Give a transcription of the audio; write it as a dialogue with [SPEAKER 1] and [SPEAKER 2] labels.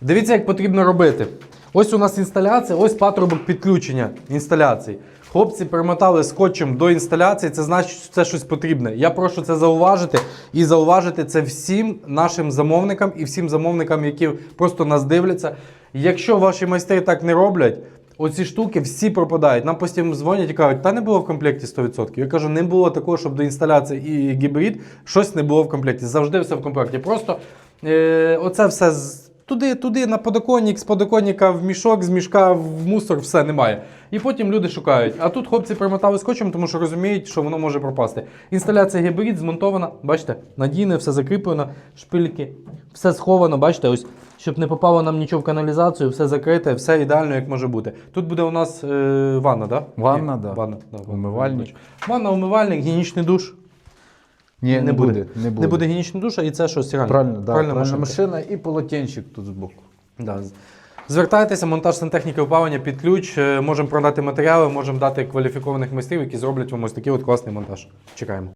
[SPEAKER 1] Дивіться, як потрібно робити. Ось у нас інсталяція, ось патрубок підключення інсталяції. Хлопці перемотали скотчем до інсталяції, це значить, що це щось потрібне. Я прошу це зауважити і зауважити це всім нашим замовникам і всім замовникам, які просто нас дивляться. Якщо ваші майстри так не роблять, оці штуки всі пропадають. Нам постійно дзвонять і кажуть, та не було в комплекті 100%. Я кажу, не було такого, щоб до інсталяції і гібрид щось не було в комплекті. Завжди все в комплекті. Просто е, оце все туди, туди, на подоконник, з подоконника в мішок, з мішка в мусор, все немає. І потім люди шукають. А тут хлопці примотали скотчем, тому що розуміють, що воно може пропасти. Інсталяція гібрид змонтована, бачите, надійне, все закріплено, шпильки, все сховано, бачите, ось. Щоб не попало нам нічого в каналізацію, все закрите, все ідеально, як може бути. Тут буде у нас е, ванна, да?
[SPEAKER 2] Ванна,
[SPEAKER 1] Ні,
[SPEAKER 2] да.
[SPEAKER 1] Ванна, да, ванна.
[SPEAKER 2] Умивальник.
[SPEAKER 1] Ванна, умивальник, гігієнічний душ.
[SPEAKER 2] Ні, не, буде. Не буде.
[SPEAKER 1] Не буде гігієнічного душа, і це що стиральна.
[SPEAKER 2] Правильно, да, правильна
[SPEAKER 1] машина.
[SPEAKER 2] машина і полотенчик тут збоку.
[SPEAKER 1] Да. Звертайтеся, монтаж сантехніки опалення під ключ. Е, Можемо продати матеріали, можемо дати кваліфікованих майстрів, які зроблять вам ось такий от класний монтаж. Чекаємо.